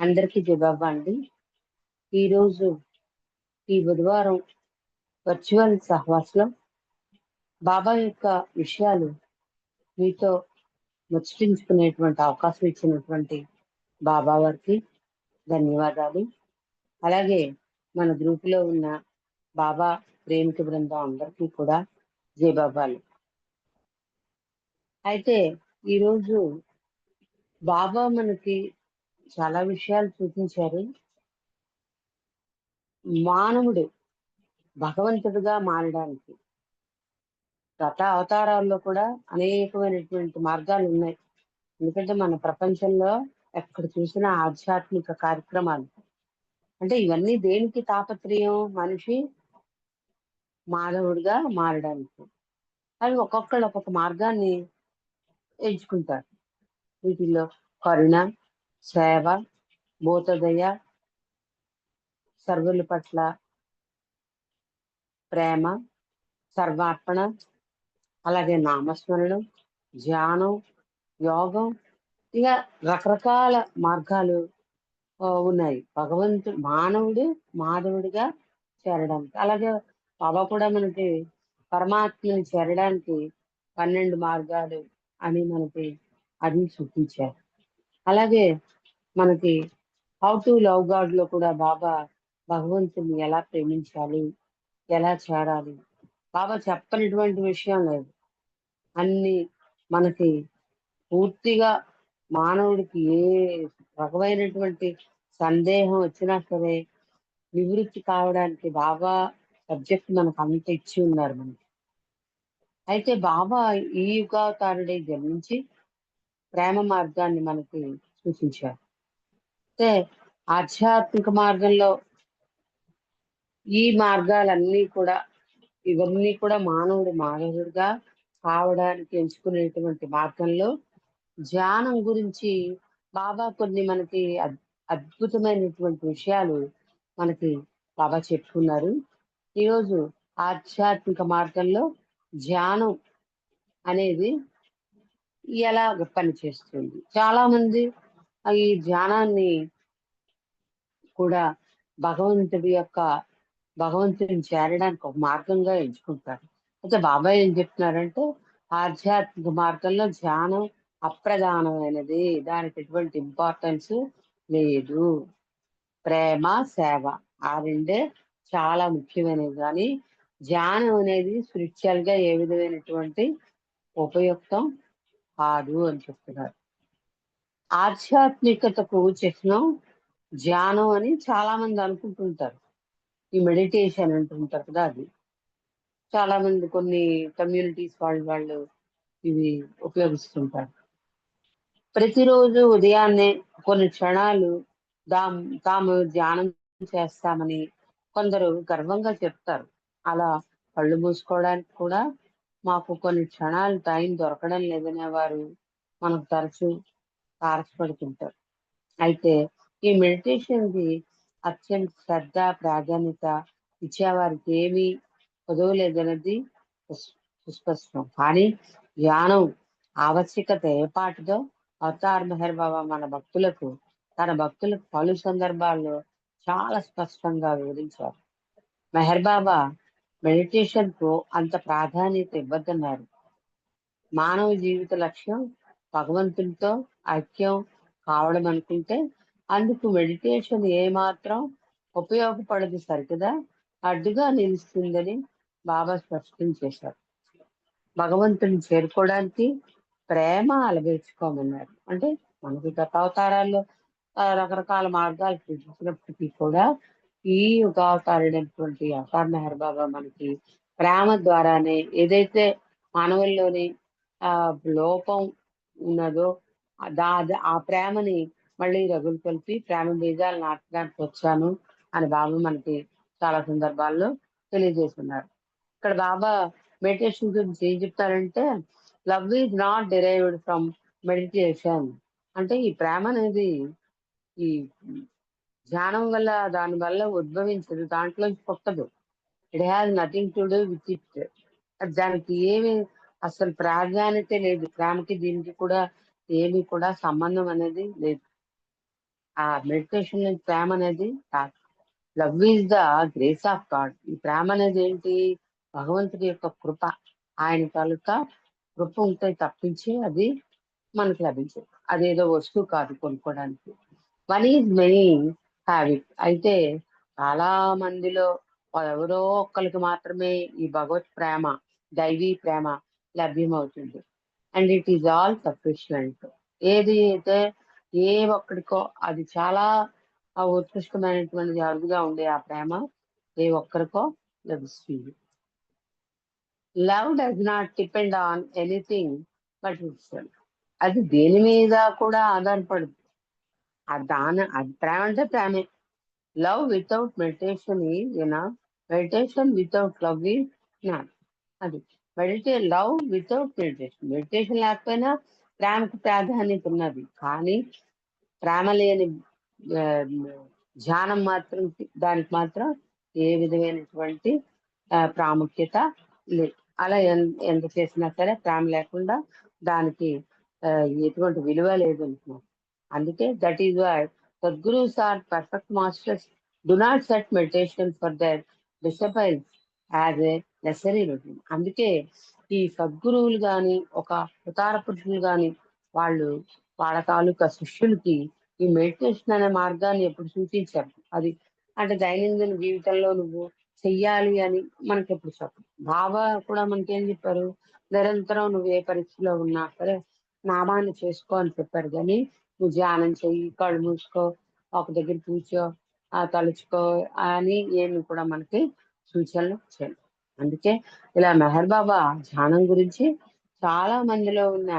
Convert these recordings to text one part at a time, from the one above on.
అందరికీ జవాబు అండి. ఈరోజు ఈ బుధవారం వర్చువల్ సహవాసంలో బాబా యొక్క విషయాలు మీతో ముచ్చటించుకునేటువంటి అవకాశం ఇచ్చినటువంటి బాబా వారికి ధన్యవాదాలు. అలాగే మన గ్రూపులో ఉన్న బాబా ప్రేమిక బృందం అందరికీ కూడా జయబాబాలు అయితే ఈరోజు బాబా మనకి చాలా విషయాలు చూపించారు. మానవుడు భగవంతుడిగా మారడానికి గత అవతారాల్లో కూడా అనేకమైనటువంటి మార్గాలు ఉన్నాయి. ఎందుకంటే మన ప్రపంచంలో ఎక్కడ చూసిన ఆధ్యాత్మిక కార్యక్రమాలు. అంటే ఇవన్నీ దేనికి తాపత్రయం? మనిషి మానవుడిగా మారడానికి. అవి ఒక్కొక్కళ్ళు ఒక్కొక్క మార్గాన్ని ఎంచుకుంటారు. వీటిల్లో కరుణ సేవ భూతదయ సర్వుల పట్ల ప్రేమ సర్వార్పణ అలాగే నామస్మరణం ధ్యానం యోగం ఇక రకరకాల మార్గాలు ఉన్నాయి. భగవంతుడు మానవుడు మాధవుడిగా చేరడానికి అలాగే బాబా కూడా మనకి పరమాత్మని చేరడానికి పన్నెండు మార్గాలు అని మనకి అది చూపించారు. అలాగే మనకి హౌ టు లవ్ గాడ్లో కూడా బాబా భగవంతుని ఎలా ప్రేమించాలి ఎలా చేరాలి? బాబా చెప్పనటువంటి విషయం లేదు. అన్ని మనకి పూర్తిగా మానవుడికి ఏ రకమైనటువంటి సందేహం వచ్చినా సరే నివృత్తి కావడానికి బాబా సబ్జెక్ట్ మనకు అంత ఇచ్చి ఉన్నారు మనకి. అయితే బాబా ఈ యుగావతారుడే జన్మించి ప్రేమ మార్గాన్ని మనకి సూచించారు. అయితే ఆధ్యాత్మిక మార్గంలో ఈ మార్గాలన్నీ కూడా ఇవన్నీ కూడా మానవుడు మానవుడిగా కావడానికి ఎంచుకునేటువంటి మార్గంలో ధ్యానం గురించి బాబా కొన్ని మనకి అద్భుతమైనటువంటి విషయాలు మనకి బాబా చెప్పుకున్నారు. ఈరోజు ఆధ్యాత్మిక మార్గంలో ధ్యానం అనేది ఎలా పనిచేస్తుంది చాలా మంది ఈ ధ్యానాన్ని కూడా భగవంతుడి యొక్క భగవంతుని చేరడానికి ఒక మార్గంగా ఎంచుకుంటారు. అయితే బాబాయ్ ఏం చెప్తున్నారంటే ఆధ్యాత్మిక మార్గంలో ధ్యానం అప్రధానమైనది. దానికి ఎటువంటి ఇంపార్టెన్స్ లేదు. ప్రేమ సేవ ఆ రెండే చాలా ముఖ్యమైనవి. కానీ ధ్యానం అనేది స్పిరిచువల్గా ఏ విధమైనటువంటి ఉపయుక్తం కాదు అని చెప్తున్నారు. ఆధ్యాత్మికతకు చిహ్నం ధ్యానం అని చాలా మంది అనుకుంటుంటారు. ఈ మెడిటేషన్ అంటుంటారు కదా అది. చాలా మంది కొన్ని కమ్యూనిటీస్ వాళ్ళు వాళ్ళు ఇవి ఉపయోగిస్తుంటారు. ప్రతిరోజు ఉదయాన్నే కొన్ని క్షణాలు దా తాము ధ్యానం చేస్తామని కొందరు గర్వంగా చెప్తారు. అలా కళ్ళు మూసుకోవడానికి కూడా మాకు కొన్ని క్షణాలు టైం దొరకడం లేదనే వారు మనకు తరచు తారసపడుతుంటారు. అయితే ఈ మెడిటేషన్కి అత్యంత శ్రద్ధ ప్రాధాన్యత ఇచ్చేవారికి ఏమీ చదవలేదన్నది సుస్పష్టం. కానీ ధ్యానం ఆవశ్యకత ఏపాటిదో అవతార్ మెహర్ బాబా మన భక్తులకు తన భక్తులకు పలు సందర్భాల్లో చాలా స్పష్టంగా వివరించారు మెహర్ బాబా మెడిటేషన్కు అంత ప్రాధాన్యత ఇవ్వద్దన్నారు. మానవ జీవిత లక్ష్యం భగవంతునితో ఐక్యం కావడం అనుకుంటే అందుకు మెడిటేషన్ ఏమాత్రం ఉపయోగపడదు సరికదా? అడ్డుగా నిలుస్తుందని బాబా స్పష్టం చేశారు. భగవంతుని చేరుకోవడానికి ప్రేమ అలవేర్చుకోమన్నారు. అంటే మనకి గత అవతారాల్లో రకరకాల మార్గాలు చూపించినప్పటికీ కూడా ఈ యుగావతారైనటువంటి అవతార్ మెహర్ బాబా మనకి ప్రేమ ద్వారానే ఏదైతే మానవుల్లోని ఆ లోపం ఉన్నదో దా ఆ ప్రేమని మళ్ళీ రగులు కలిపి ప్రేమ బీజాలు నాటడానికి వచ్చాను అని బాబా మనకి చాలా సందర్భాల్లో తెలియజేస్తున్నారు. ఇక్కడ బాబా మెడిటేషన్ గురించి ఏం చెప్తారంటే love is not derived from meditation. అంటే ఈ ప్రేమ అనేది ఈ ధ్యానం వల్ల దాని వల్ల ఉద్భవించదు దాంట్లో పుట్టదు. It has nothing to do with it దానికి ఏమి అసలు ప్రాధాన్యత లేదు. ప్రేమకి దీనికి కూడా ఏమి కూడా సంబంధం అనేది లేదు. ఆ మెడిటేషన్ ప్రేమ అనేది love is the grace of God. ఈ ప్రేమ అనేది ఏంటి? భగవంతుడి యొక్క కృప. ఆయన తాలూకా కృప ఉంటే తప్పించి అది మనకు లభించదు. అదేదో వస్తువు కాదు కొనుక్కోవడానికి వన్ ఈజ్ మెనీ హ్యాబిట్ అయితే చాలా మందిలో ఎవరో ఒక్కరికి మాత్రమే ఈ భగవత్ ప్రేమ దైవీ ప్రేమ లభ్యమవుతుంది. And it is all sufficient. ఏది అయితే ఏ ఒక్కడికో అది చాలా ఉత్కృష్టమైనటువంటి అరుదుగా ఉండే ఆ ప్రేమ ఏ ఒక్కరికో లభిస్తుంది. Love does not depend on anything but it's అది దేని మీద కూడా ఆధారపడదు ఆ దాని అది ప్రేమ అంటే ప్రేమే లవ్ వితౌట్ మెడిటేషన్ ఈనా మెడిటేషన్ వితౌట్ లవ్ ఈ అది. Meditate love without meditation. Meditation లేకపోయినా ప్రేమకు ప్రాధాన్యత ఉన్నది. కానీ ప్రేమ లేని ధ్యానం మాత్రం దానికి మాత్రం ఏ విధమైనటువంటి ప్రాముఖ్యత లేదు అలా ఎంత చేసినా సరే ప్రేమ లేకుండా దానికి ఎటువంటి విలువ లేదు అనుకున్నాను అందుకే that is why sadgurus are perfect masters do not set meditation for their disciples as a necessary routine అందుకే ఈ సద్గురువులు కానీ ఒక ఉతార పురుషులు కానీ వాళ్ళు వాళ్ళ తాలూకా శిష్యులకి ఈ మెడిటేషన్ అనే మార్గాన్ని ఎప్పుడు సూచించారు. అది అంటే దైనందిన జీవితంలో నువ్వు చెయ్యాలి అని మనకి ఎప్పుడు చెప్పు బాబా కూడా మనకేం చెప్పారు? నిరంతరం నువ్వు ఏ పరీక్షలో ఉన్నా సరే నామాన్ని చేసుకో అని చెప్పారు. కానీ నువ్వు ధ్యానం చెయ్యి కళ్ళు మూసుకో ఒక దగ్గర కూర్చో ఆ తలుచుకో అని ఏమి కూడా మనకి సూచనలు చేయండి అందుకే ఇలా మెహర్ బాబా ధ్యానం గురించి చాలా మందిలో ఉన్న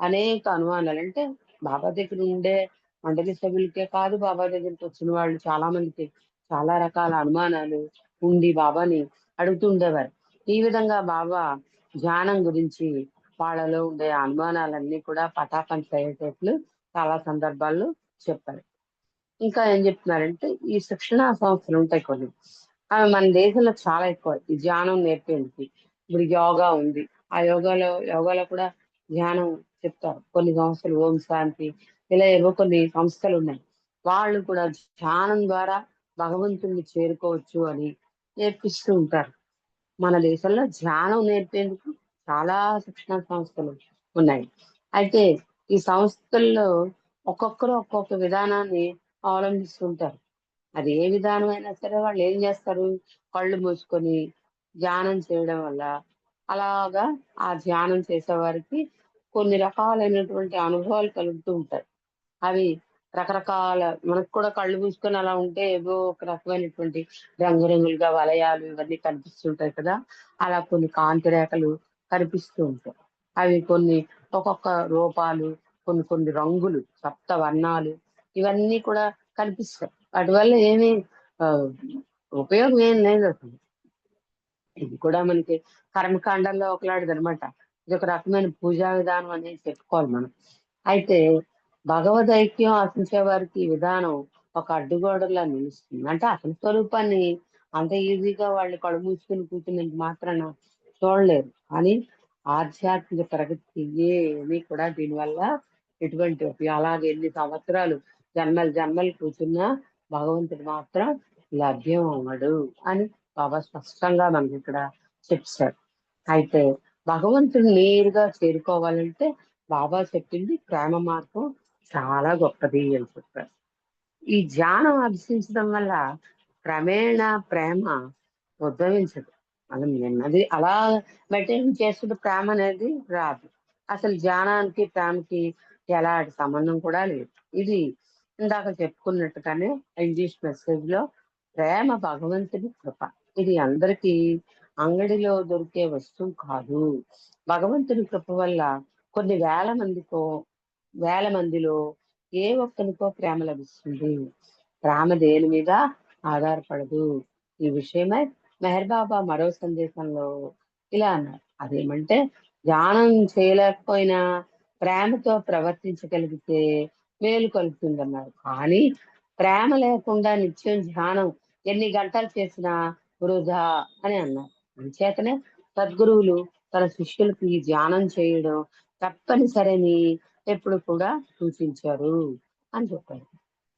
అనేక అనుమానాలు. అంటే బాబా దగ్గర ఉండే మండలి సభ్యులకే కాదు బాబా దగ్గరికి వచ్చిన వాళ్ళు చాలా మందికి చాలా రకాల అనుమానాలు ఉండి బాబాని అడుగుతుండేవారు ఈ విధంగా బాబా ధ్యానం గురించి వాళ్ళలో ఉండే అనుమానాలన్నీ కూడా పటాపంచ అయ్యేటట్లు చాలా సందర్భాల్లో చెప్పారు. ఇంకా ఏం చెప్తున్నారంటే ఈ శిక్షణా సంస్థలు ఉంటాయి కొన్ని. అవి మన దేశంలో చాలా ఎక్కువ. ఈ ధ్యానం నేర్పేందుకు. ఇప్పుడు యోగా ఉంది. ఆ యోగాలో యోగాలో కూడా ధ్యానం చెప్తారు. కొన్ని సంస్థలు ఓం శాంతి ఇలా ఏవో కొన్ని సంస్థలు ఉన్నాయి. వాళ్ళు కూడా ధ్యానం ద్వారా భగవంతుణ్ణి చేరుకోవచ్చు అని నేర్పిస్తూ ఉంటారు. మన దేశంలో ధ్యానం నేర్పేందుకు చాలా శిక్షణ సంస్థలు ఉన్నాయి. అయితే ఈ సంస్థల్లో ఒక్కొక్కరు ఒక్కొక్క విధానాన్ని అవలంబిస్తుంటారు. అది ఏ విధానం అయినా సరే వాళ్ళు ఏం చేస్తారు? కళ్ళు మూసుకొని ధ్యానం చేయడం వల్ల అలాగా ఆ ధ్యానం చేసేవారికి కొన్ని రకాలైనటువంటి అనుభవాలు కలుగుతూ ఉంటాయి. అవి రకరకాల మనకు కూడా కళ్ళు మూసుకొని అలా ఉంటే ఏవో ఒక రకమైనటువంటి రంగురంగులుగా వలయాలు ఇవన్నీ కనిపిస్తుంటాయి కదా. అలా కొన్ని కాంతి రేఖలు కనిపిస్తూ ఉంటాయి. అవి కొన్ని ఒక్కొక్క రూపాలు కొన్ని కొన్ని రంగులు సప్త వర్ణాలు ఇవన్నీ కూడా కనిపిస్తాయి. వాటి వల్ల ఏమీ ఉపయోగం ఏం లేదు అసలు. ఇది కూడా మనకి కర్మకాండంలో ఒకలాంటిది అనమాట ఇది ఒక రకమైన పూజా విధానం అనేది చెప్పుకోవాలి మనం. అయితే భగవద్ ఐక్యం ఆశించే వారికి ఈ విధానం ఒక అడ్డుగోడలా నిలుస్తుంది. అంటే అసలు స్వరూపాన్ని అంత ఈజీగా వాళ్ళు కళ్ళు మూసుకుని కూర్చున్నంత మాత్రాన చూడలేరు. కానీ ఆధ్యాత్మిక ప్రగతికి ఏమీ కూడా దీనివల్ల ఎటువంటి అలాగే ఎన్ని సంవత్సరాలు జన్మలు జన్మలు కూర్చున్నా భగవంతుడు మాత్రం లభ్యం అవ్వడు అని బాబా స్పష్టంగా మనకి ఇక్కడ చెప్పారు అయితే భగవంతుడు నేరుగా చేరుకోవాలంటే బాబా చెప్పింది ప్రేమ మార్గం చాలా గొప్పది అని చెప్పారు. ఈ ధ్యానం అభ్యసించడం వల్ల క్రమేణా ప్రేమ ఉద్భవించదు. మనం నిన్నది అలా మెయింటైన్ చేస్తున్న ప్రేమ అనేది రాదు. అసలు ధ్యానానికి ప్రేమకి ఎలాంటి సంబంధం కూడా లేదు. ఇది ఇందాక చెప్పుకున్నట్టుగానే ఇంగ్లీష్ మెసేజ్లో ప్రేమ భగవంతుని కృప. ఇది అందరికీ అంగడిలో దొరికే వస్తువు కాదు. భగవంతుని కృప వల్ల కొన్ని వేల మందికో వేల మందిలో ఏ ఒక్కరికో ప్రేమ లభిస్తుంది. ప్రేమ దేని మీద ఆధారపడదు. ఈ విషయమై మెహర్ బాబా మరో సందేశంలో ఇలా అన్నారు. అదేమంటే ధ్యానం చేయలేకపోయినా ప్రేమతో ప్రవర్తించగలిగితే మేలు కలుగుతుందన్నారు. కానీ ప్రేమ లేకుండా నిత్యం ధ్యానం ఎన్ని గంటలు చేసినా వృధా అని అన్నారు. అంచేతనే సద్గురువులు తన శిష్యులకు ఈ ధ్యానం చేయడం తప్పనిసరిని ఎప్పుడు కూడా సూచించారు అని చెప్పారు.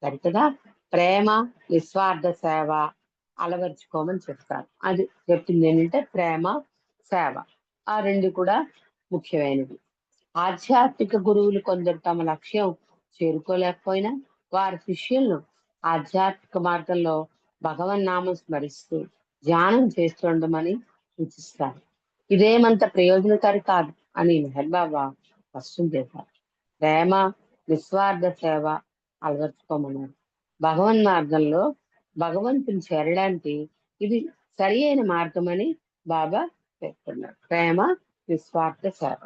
సరికదా ప్రేమ నిస్వార్థ సేవ అలవర్చుకోమని చెప్తారు. అది చెప్పింది ఏంటంటే ప్రేమ సేవ. ఆ రెండు కూడా ముఖ్యమైనవి. ఆధ్యాత్మిక గురువులు కొందరు తమ లక్ష్యం చేరుకోలేకపోయినా వారి శిష్యులను ఆధ్యాత్మిక మార్గంలో భగవన్ నామం స్మరిస్తూ ధ్యానం చేస్తుండమని సూచిస్తారు. ఇదేమంత ప్రయోజనకారి కాదు అని మెహర్ బాబా స్పష్టం చేశారు. ప్రేమ నిస్వార్థ సేవ అలవర్చుకోమన్నారు. భగవన్ మార్గంలో భగవంతుని చేరడానికి ఇది సరి అయిన మార్గం అని బాబా పేర్కొన్నారు. ప్రేమ నిస్వార్థ సేవ.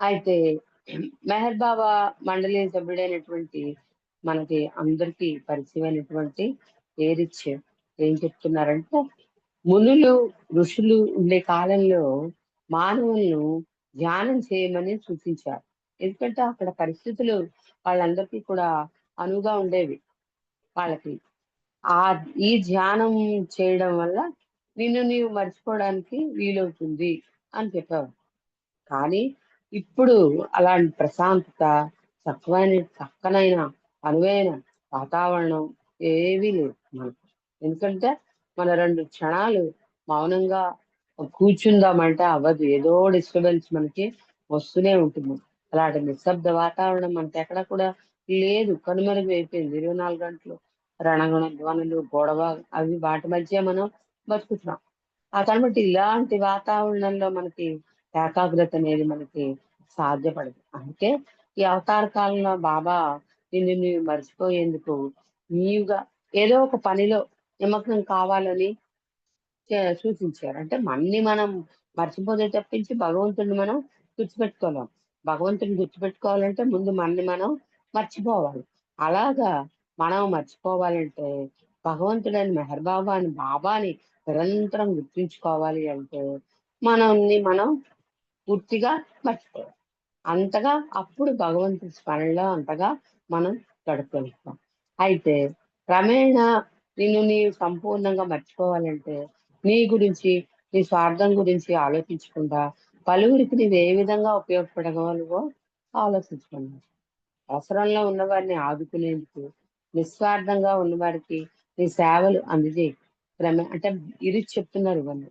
అయితే మెహర్ బాబా మండలి సభ్యుడైనటువంటి మనకి అందరికీ పరిచయమైనటువంటి ఏరిచ్ ఏం చెప్తున్నారంటే మునులు ఋషులు ఉండే కాలంలో మానవులను ధ్యానం చేయమని సూచించారు. ఎందుకంటే అక్కడ పరిస్థితులు వాళ్ళందరికీ కూడా అనువుగా ఉండేవి. వాళ్ళకి. ఆ ఈ ధ్యానం చేయడం వల్ల నిన్ను నీవు మర్చిపోవడానికి వీలవుతుంది అని చెప్పారు కానీ ఇప్పుడు అలాంటి ప్రశాంతత చక్కమైన చక్కనైన అనువైన వాతావరణం ఏవీ లేదు మనకు. ఎందుకంటే మన రెండు క్షణాలు మౌనంగా కూర్చుందామంటే అవ్వదు. ఏదో డిస్టర్బెన్స్ మనకి వస్తూనే ఉంటుంది. అలాంటి నిశ్శబ్ద వాతావరణం మనకి ఎక్కడ కూడా లేదు. కనుమరుగు అయిపోయింది. ఇరవై నాలుగు గంటలు రణగణ ధ్వనులు గొడవ అవి వాటి మధ్య మనం బతుకుతున్నాం. ఆ కాబట్టి ఇలాంటి వాతావరణంలో మనకి ఏకాగ్రత అనేది మనకి సాధ్యపడదు. అంటే ఈ అవతార కాలంలో బాబా నిన్ను నీవు మర్చిపోయేందుకు నీవుగా ఏదో ఒక పనిలో నిమగ్నం కావాలని సూచించారు. అంటే మన్ని మనం మర్చిపోతే తప్పించి భగవంతుడిని మనం గుర్తుపెట్టుకోలేం. భగవంతుని గుర్తుపెట్టుకోవాలంటే ముందు మన్ని మనం మర్చిపోవాలి. అలాగా మనం మర్చిపోవాలంటే భగవంతుడని మెహర్ బాబాని బాబాని నిరంతరం గుర్తుంచుకోవాలి అంటే మనల్ని మనం పూర్తిగా మర్చిపోవాలి. అంతగా అప్పుడు భగవంతుడి స్మరణలో అంతగా మనం గడపగలుగుతాం అయితే క్రమేణా నిన్ను నీవు సంపూర్ణంగా మర్చిపోవాలంటే నీ గురించి నీ స్వార్థం గురించి ఆలోచించకుండా పలువురికి నీవు ఏ విధంగా ఉపయోగపడగలవో ఆలోచించుకున్నావు అవసరంలో ఉన్నవారిని ఆదుకునేందుకు నిస్వార్థంగా ఉన్నవారికి నీ సేవలు అందజేయి. క్రమే అంటే ఇది చెప్తున్నారు వాళ్ళు.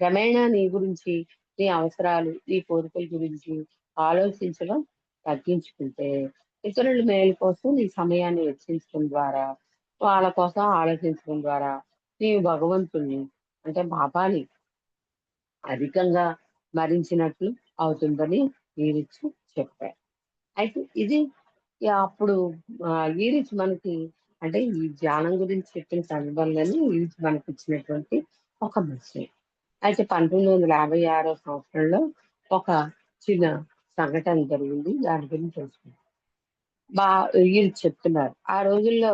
క్రమేణా నీ గురించి నీ అవసరాలు నీ కోరికల గురించి ఆలోచించడం తగ్గించుకుంటే ఇతరుల మేలు కోసం నీ సమయాన్ని వెచ్చించడం ద్వారా వాళ్ళ కోసం ఆలోచించడం ద్వారా నీవు భగవంతుణ్ణి అంటే బాబాని అధికంగా మరించినట్లు అవుతుందని ఈరిచ్ చెప్పారు. అయితే ఇది అప్పుడు ఈ ఈరిచ్ మనకి అంటే ఈ ధ్యానం గురించి చెప్పిన సందర్భంలోనే ఈరిచ్ మనకి ఇచ్చినటువంటి ఒక మెసేజ్ అయితే పంతొమ్మిది వందల యాభై ఆరో సంవత్సరంలో ఒక చిన్న సంఘటన జరిగింది. దాని గురించి తెలుసుకుంది. బా వీరు చెప్తున్నారు. ఆ రోజుల్లో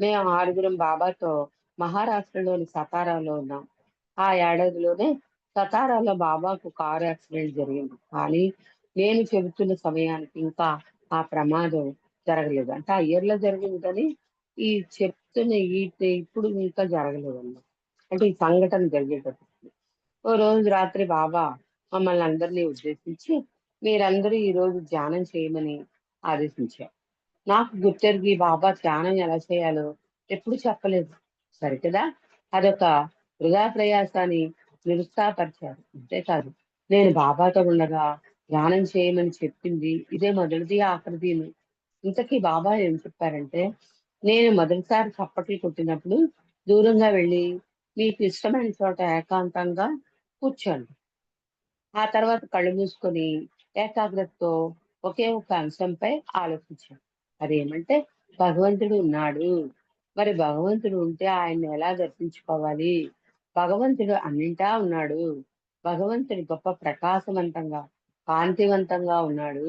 మేము ఆరుగురం బాబాతో మహారాష్ట్రలోని సతారాలో ఉన్నాం. ఆ ఏడాదిలోనే సతారాలో బాబాకు కారు యాక్సిడెంట్ జరిగింది. కానీ నేను చెబుతున్న సమయానికి ఇంకా ఆ ప్రమాదం జరగలేదు. అంటే ఆ ఇయర్లో జరిగింది కానీ ఈ చెప్తున్న ఈ ఇప్పుడు ఇంకా జరగలేదు అంటే ఈ సంఘటన జరిగేటప్పుడు ఓ రోజు రాత్రి బాబా మమ్మల్ని అందరినీ ఉద్దేశించి మీరందరూ ఈ రోజు ధ్యానం చేయమని ఆదేశించారు. నాకు గుర్తెరిగి బాబా ధ్యానం ఎలా చేయాలో ఎప్పుడు చెప్పలేదు. సరికదా అదొక వృధా ప్రయాసాన్ని నిరుత్సాహపరిచారు. అంతేకాదు నేను బాబాతో ఉండగా ధ్యానం చేయమని చెప్పింది. ఇదే మొదటిది ఆఖరిదిను ఇంతకీ బాబా ఏం చెప్పారంటే నేను మొదటిసారి చప్పట్లు కొట్టినప్పుడు దూరంగా వెళ్ళి మీకు ఇష్టమైన చోట ఏకాంతంగా కూర్చోండి. ఆ తర్వాత కళ్ళు మూసుకొని ఏకాగ్రతతో ఒకే ఒక అంశంపై ఆలోచించాను అదేమంటే భగవంతుడు ఉన్నాడు. మరి భగవంతుడు ఉంటే ఆయన్ని ఎలా దర్శించుకోవాలి? భగవంతుడు అన్నింటా ఉన్నాడు. భగవంతుడు గొప్ప ప్రకాశవంతంగా కాంతివంతంగా ఉన్నాడు.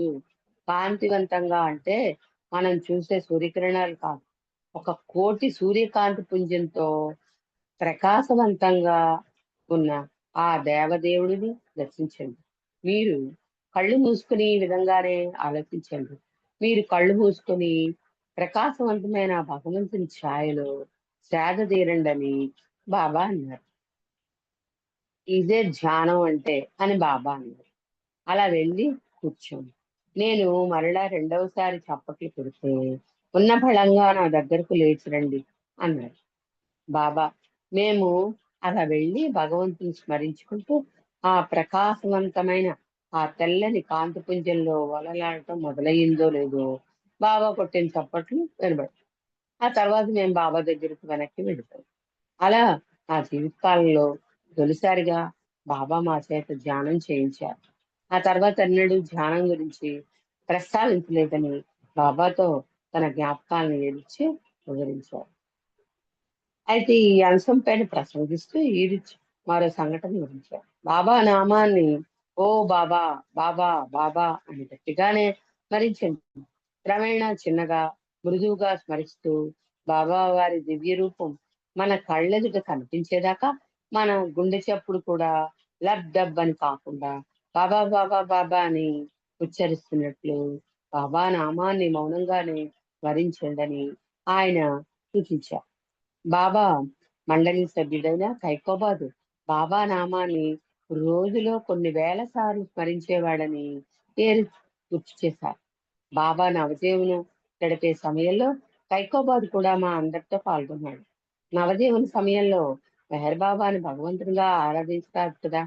కాంతివంతంగా అంటే మనం చూసే సూర్యకిరణాలు కాదు. ఒక కోటి సూర్యకాంతి పుంజంతో ప్రకాశవంతంగా ఉన్న ఆ దేవదేవుడిని దర్శించండి. మీరు కళ్ళు మూసుకుని ఈ విధంగానే ఆలోచించండి. మీరు కళ్ళు మూసుకొని ప్రకాశవంతమైన భగవంతుని ఛాయలో సేద తీరండని బాబా అన్నారు. ఇదే ధ్యానం అంటే అని బాబా అన్నారు. అలా వెళ్ళి కూర్చోండి నేను మరలా రెండవసారి చప్పట్లు కొడితే ఉన్న బలంగా నా దగ్గరకు లేచి రండి అన్నాడు. బాబా మేము అలా వెళ్ళి భగవంతుని స్మరించుకుంటూ ఆ ప్రకాశవంతమైన ఆ తెల్లని కాంతిపుంజంలో వలలాడటం మొదలయ్యిందో లేదో బాబా కొట్టిన చప్పట్లు వినబడి ఆ తర్వాత మేము బాబా దగ్గరికి వెనక్కి వెళ్ళిపోయాం. అలా నా జీవితకాలంలో తొలిసారిగా బాబా మా చేత ధ్యానం చేయించారు. ఆ తర్వాత అన్నాడు ధ్యానం గురించి ప్రస్తావించలేదని బాబాతో తన జ్ఞాపకాలను ఏడిచి వివరించారు. అయితే ఈ అంశం పైన ప్రసంగిస్తూ ఈడిచి మరో సంఘటన వివరించారు బాబా నామాన్ని ఓ బాబా బాబా బాబా అని గట్టిగానే స్మరించండి. క్రమేణా చిన్నగా మృదువుగా స్మరిస్తూ బాబా వారి దివ్య రూపం మన కళ్ళెదుట కనిపించేదాకా మన గుండె చప్పుడు కూడా లబ్ డబ్ అని కాకుండా బాబా బాబా బాబా అని ఉచ్చరిస్తున్నట్లు బాబా నామాన్ని మౌనంగానే స్మరించండి ఆయన సూచించారు. బాబా మండలి సభ్యుడైన కైకోబాదు బాబా నామాన్ని రోజులో కొన్ని వేల సార్లు స్మరించేవాడని పేరు గుర్తు చేశారు. బాబా నవజీవనం గడిపే సమయంలో కైకోబాద్ కూడా మా అందరితో పాల్గొన్నాడు. నవజీవన సమయంలో మెహర్ బాబాను భగవంతునిగా ఆరాధిస్తారు కదా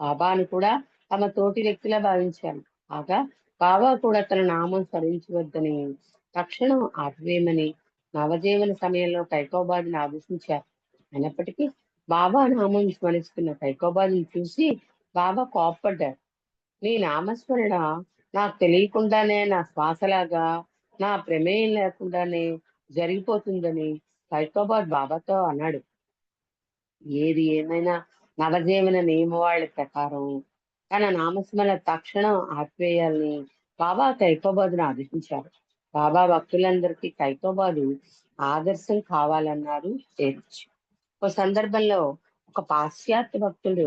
బాబాను కూడా తమ తోటి వ్యక్తిలా భావించారు కాగా బాబా కూడా తన నామం స్మరించవద్దని తక్షణం ఆపివేయమని నవజీవన సమయంలో కైకోబాద్ని ఆదేశించారు. అయినప్పటికీ బాబా నామం స్మరిస్తున్న కైకోబాద్ని చూసి బాబా కోప్పడ్డారు. నీ నామస్మరణ నాకు తెలియకుండానే నా శ్వాసలాగా నా ప్రమేయం లేకుండానే జరిగిపోతుందని కైకోబాద్ బాబాతో అన్నాడు. ఏది ఏమైనా నవజీవన నియమవాళ్ళ ప్రకారం తన నామస్మరణ తక్షణం ఆపివేయాలని బాబా కైకోబాదును ఆదేశించారు. బాబా భక్తులందరికీ కైకోబాదు ఆదర్శం కావాలన్నారు తేల్చి ఒక సందర్భంలో ఒక పాశ్చాత్య భక్తుడు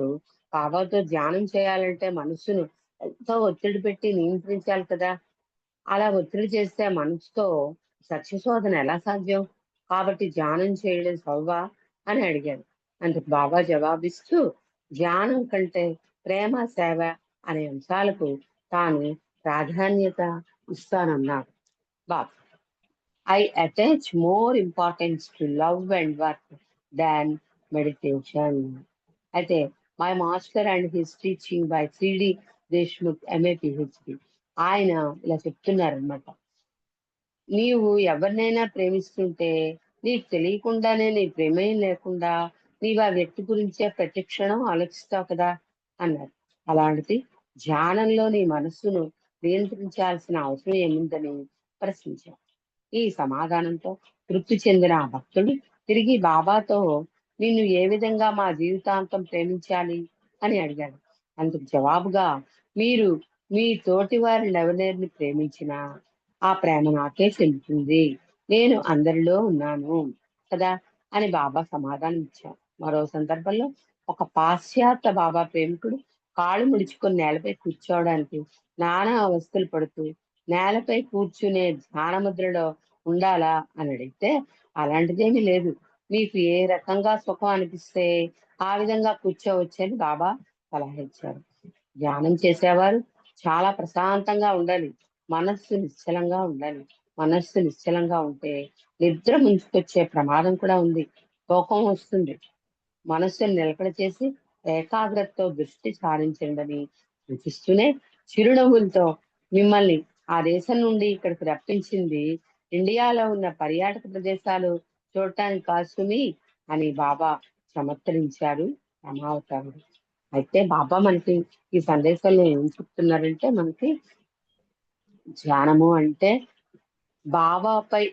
బాబాతో ధ్యానం చేయాలంటే మనసును ఎంతో ఒత్తిడి పెట్టి నియంత్రించాలి కదా. అలా ఒత్తిడి చేస్తే మనసుతో సత్యశోధన ఎలా సాధ్యం? కాబట్టి ధ్యానం చేయడం సౌవా అని అడిగాడు. అందుకు బాబా జవాబిస్తూ ధ్యానం కంటే ప్రేమ సేవ అనే అంశాలకు తాను ప్రాధాన్యత ఇస్తానన్నాడు. బాబు I attach more importance to love and work than meditation అయితే my master and his teaching by C D Deshmukh M A PhD ఆయన ఇలా చెప్తున్నారనమాట నీవు ఎవరినైనా ప్రేమిస్తుంటే నీకు తెలియకుండానే నీ ప్రేమేం లేకుండా నీవు ఆ వ్యక్తి గురించే ప్రతి క్షణం ఆలోచిస్తావు కదా? అన్నారు. అలాంటిది ధ్యానంలో నీ మనస్సును నియంత్రించాల్సిన అవసరం ఏముందని ప్రశ్నించారు. ఈ సమాధానంతో తృప్తి చెందిన ఆ భక్తుడు తిరిగి బాబాతో నిన్ను ఏ విధంగా మా జీవితాంతం ప్రేమించాలి? అని అడిగాడు. అందుకు జవాబుగా మీరు మీ తోటి వారి ఎవరిని ప్రేమించినా ఆ ప్రేమ నాకే చెందుతుంది. నేను అందరిలో ఉన్నాను కదా అని బాబా సమాధానం ఇచ్చారు మరో సందర్భంలో ఒక పాశ్చాత్య బాబా ప్రేమికుడు కాళ్ళు ముడుచుకొని నేలపై కూర్చోవడానికి నానా అవస్థలు పడుతూ నేలపై కూర్చునే ధ్యానముద్రలో ఉండాలా అని అడిగితే అలాంటిదేమీ లేదు. మీకు ఏ రకంగా సుఖం అనిపిస్తే ఆ విధంగా కూర్చోవచ్చని బాబా సలహా ఇచ్చారు ధ్యానం చేసేవారు చాలా ప్రశాంతంగా ఉండాలి. మనస్సు నిశ్చలంగా ఉండాలి. మనస్సు నిశ్చలంగా ఉంటే నిద్ర ముంచుకొచ్చే ప్రమాదం కూడా ఉంది. కోపం వస్తుంది. మనస్సును నిలకడ చేసి ఏకాగ్రతతో దృష్టి సారించండి సూచిస్తూనే చిరునవ్వులతో మిమ్మల్ని ఆ దేశం నుండి ఇక్కడికి రప్పించింది ఇండియాలో ఉన్న పర్యాటక ప్రదేశాలు చూడటానికి కాసుమి అని బాబా చమత్కరించారు రమావతారుడు. అయితే బాబా మనకి ఈ సందేశంలో ఏం చెప్తున్నారంటే మనకి ధ్యానము అంటే బాబాపై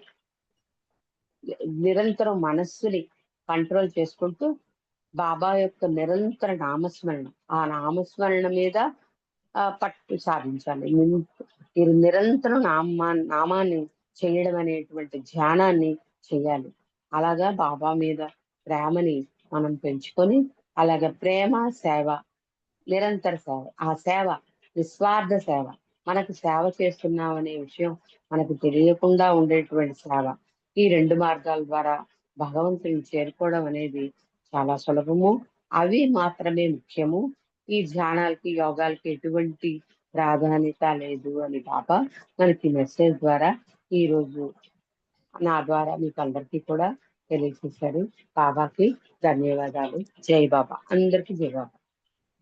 నిరంతరం మనస్సుని కంట్రోల్ చేసుకుంటూ బాబా యొక్క నిరంతర నామస్మరణ. ఆ నామస్మరణ మీద ఆ, పట్టు సాధించాలి. మీరు నిరంతరం నామా నామాన్ని చేయడం అనేటువంటి ధ్యానాన్ని చేయాలి. అలాగా బాబా మీద ప్రేమని మనం పెంచుకొని అలాగే ప్రేమ సేవ నిరంతర సేవ ఆ సేవ నిస్వార్థ సేవ మనకు సేవ చేస్తున్నాం అనే విషయం మనకు తెలియకుండా ఉండేటువంటి సేవ ఈ రెండు మార్గాల ద్వారా భగవంతుని చేరుకోవడం అనేది చాలా సులభము. అవి మాత్రమే ముఖ్యము. ఈ ధ్యానాలకి యోగాలకి ఎటువంటి ప్రాధాన్యత లేదు అని బాబా మనకి మెసేజ్ ద్వారా ఈ రోజు నా ద్వారా మీకు అందరికీ కూడా తెలియజేశారు. బాబాకి ధన్యవాదాలు. జై బాబా. అందరికీ జై బాబా.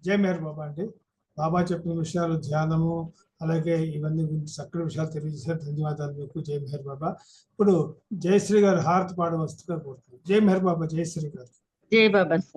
జై మేర్ బాబా అండి. బాబా చెప్పిన విషయాలు ధ్యానము అలాగే ఇవన్నీ గురించి చక్కటి విషయాలు తెలియజేశారు. ధన్యవాదాలు మీకు. జై మెహర్ బాబా. ఇప్పుడు జయశ్రీ గారు హారతి పాడవస్తుగా కోరుతుంది జై మెహర్ బాబా జయశ్రీ గారు. జై బాబా సార్